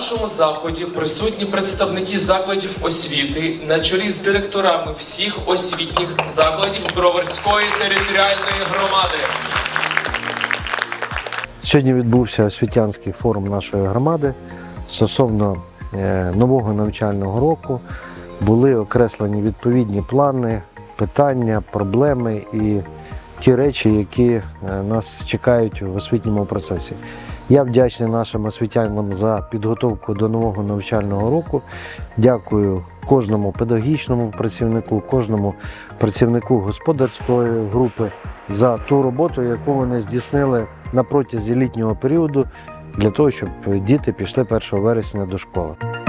нашому заході присутні представники закладів освіти на чолі з директорами всіх освітніх закладів Броварської територіальної громади. Сьогодні відбувся освітянський форум нашої громади стосовно е, нового навчального року. Були окреслені відповідні плани, питання, проблеми і ті речі, які е, нас чекають в освітньому процесі. Я вдячний нашим освітянам за підготовку до нового навчального року. Дякую кожному педагогічному працівнику, кожному працівнику господарської групи за ту роботу, яку вони здійснили на протязі літнього періоду для того, щоб діти пішли 1 вересня до школи.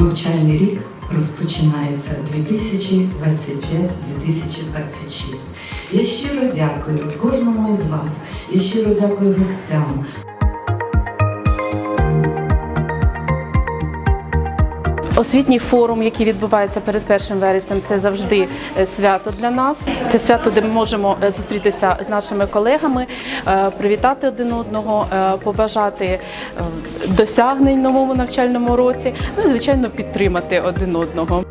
Навчальний рік розпочинається 2025-2026. Я щиро дякую кожному із вас. Я щиро дякую гостям. Освітній форум, який відбувається перед 1 вереснем, це завжди е, свято для нас. Це свято, де ми можемо е, зустрітися з нашими колегами, е, привітати один одного, побажати досягнень новому навчальному році. Ну і звичайно підтримати один одного.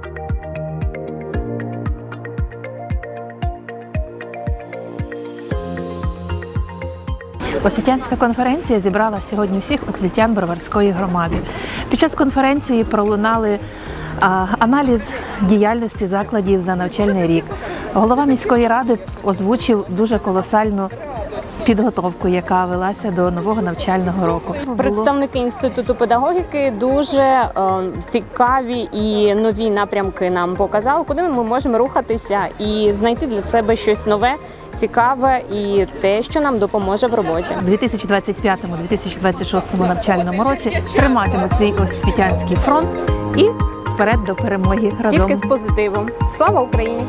Освітянська конференція зібрала сьогодні всіх освітян Броварської громади. Під час конференції пролунали а, аналіз діяльності закладів за навчальний рік. Голова міської ради озвучив дуже колосальну підготовку, яка велася до нового навчального року. Представники інституту педагогіки дуже е, цікаві і нові напрямки нам показали, куди ми можемо рухатися і знайти для себе щось нове, цікаве і те, що нам допоможе в роботі. У 2025-2026 навчальному році триматимуть свій освітянський фронт і вперед до перемоги разом. Тільки з позитивом. Слава Україні!